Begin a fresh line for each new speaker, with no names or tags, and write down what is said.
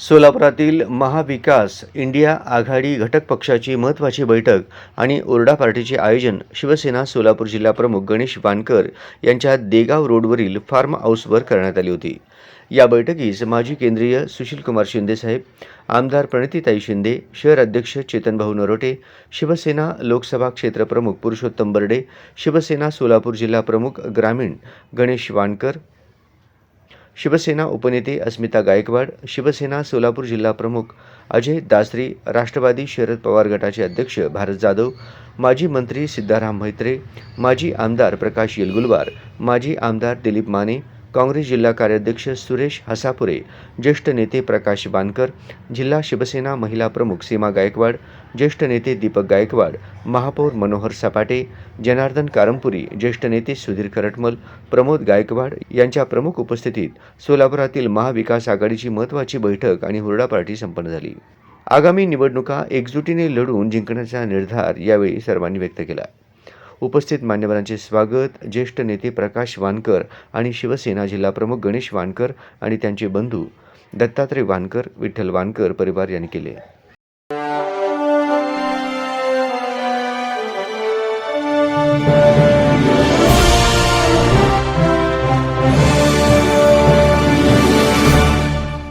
सोलापुरातील महाविकास India आघाडी घटक पक्षाची महत्त्वाची बैठक आणि ओरडा पार्टीचे आयोजन शिवसेना सोलापूर जिल्हा प्रमुख गणेश वानकर यांच्या देगाव रोडवरील फार्म हाऊसवर करण्यात आली होती. या बैठकीस माजी केंद्रीय सुशीलकुमार शिंदेसाहेब आमदार प्रणितीताई शिंदे शहर अध्यक्ष चेतनभाऊ नरोटे शिवसेना लोकसभा क्षेत्र प्रमुख पुरुषोत्तम बर्डे शिवसेना सोलापूर जिल्हा प्रमुख ग्रामीण गणेश वानकर शिवसेना उपनेते अस्मिता गायकवाड शिवसेना सोलापूर जिल्हा प्रमुख अजय दासरी राष्ट्रवादी शरद पवार गटाचे अध्यक्ष भारत जाधव माजी मंत्री सिद्धाराम म्हात्रे माजी आमदार प्रकाश येलगुलवार माजी आमदार दिलीप माने काँग्रेस जिल्हा कार्याध्यक्ष सुरेश हसापुरे ज्येष्ठ नेते प्रकाश बानकर जिल्हा शिवसेना महिला प्रमुख सीमा गायकवाड ज्येष्ठ नेते दीपक गायकवाड महापौर मनोहर सपाटे जनार्दन कारंपुरी ज्येष्ठ नेते सुधीर करटमल प्रमोद गायकवाड यांच्या प्रमुख उपस्थितीत सोलापुरातील महाविकास आघाडीची महत्त्वाची बैठक आणि हुरडा पार्टी संपन्न झाली. आगामी निवडणुका एकजुटीने लढून जिंकण्याचा निर्धार यावेळी सर्वांनी व्यक्त केला. उपस्थित मान्यवरांचे स्वागत. ज्येष्ठ नेते प्रकाश वानकर आणि शिवसेना जिल्हाप्रमुख गणेश वानकर आणि त्यांचे बंधू दत्तात्रय वानकर विठ्ठल वानकर परिवार यांनी केले.